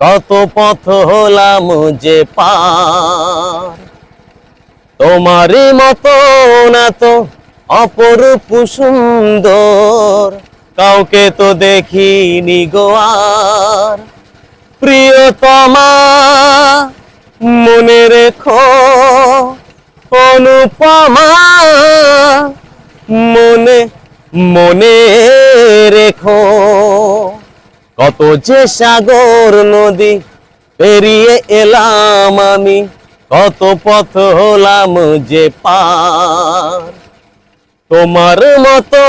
কত পথ হলাম যে পার। তোমারই মতো না তো অপরূপ সুন্দর, কাউকে তো দেখিনি গো আর। প্রিয়তমা, মনে রেখো, অনুপমা, মনে মনে রেখো। কত যে সাগর নদী পেরিয়ে এলাম আমি, কত পথ হলাম যে পার। তোমার মতো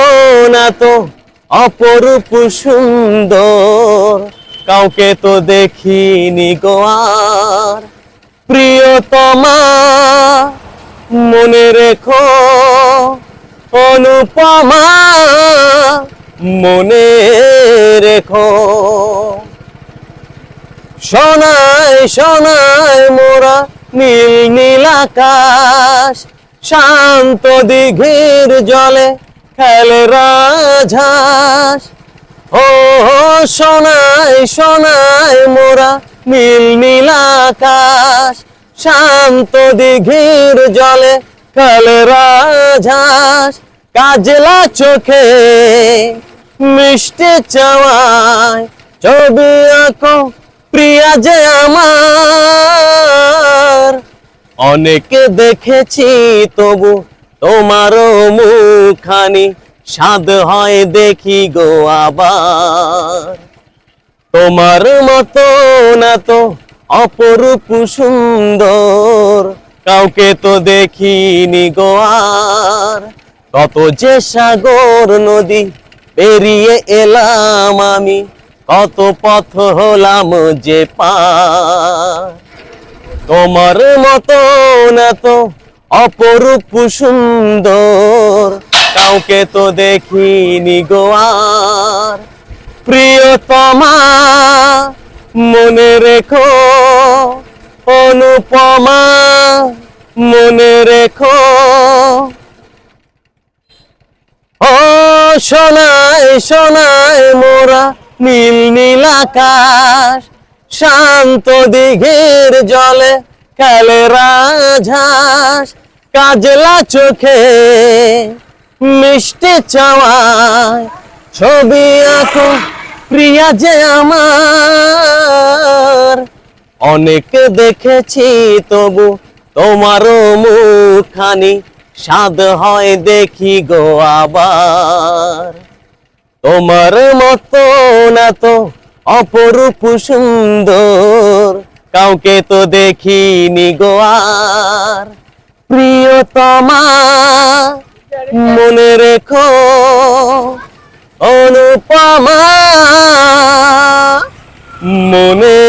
না তো অপরূপ সুন্দর, কাউকে তো দেখিনি গোয়ার প্রিয়তমা, মনে রেখো, অনুপমা মনে রেখো। সোনায় সোনায় মোরা নীল নীল আকাশ, শান্ত দিঘির জলে খেলে রাজহাঁস। ও সোনায় সোনায় মোরা নীল নীল আকাশ, শান্ত দিঘির জলে খেলে রাজহাঁস। কাজলা চোখে মিষ্টি চাওয়ায়, ছবি আঁকো প্রিয়া যে আমার। অনেকে দেখেছি তবু তোমারও মুখানি স্বাদ হয় দেখি গো আবার। তোমার মতো না তো অপরূপ সুন্দর, কাউকে তো দেখিনি গো আর। কত যে সাগর নদী পেরিয়ে এলাম আমি, কত পথ হলাম যে পা তোমার মতো না তো অপরূপ সুন্দর, কাউকে তো দেখিনি গো আর। প্রিয়তমা, মনে রেখো, অনুপমা, মনে রেখো ও সোনায় সোনায় মোরা, নীল নীল আকাশ, শান্ত দিঘির জলে খেলে রাজহাঁস, কাজলা চোখে মিষ্টি চাওয়ায়, ছবি আঁকো প্রিয়া যে আমার। অনেক দেখেছি তবু তোমারও মুখানি স্বাদ হয় দেখি গো আবার। তোমার মতো না তো অপরূপ সুন্দর, কাউকে তো দেখিনি গো আর। প্রিয়তমা, মনে রেখো, অনুপমা, মনে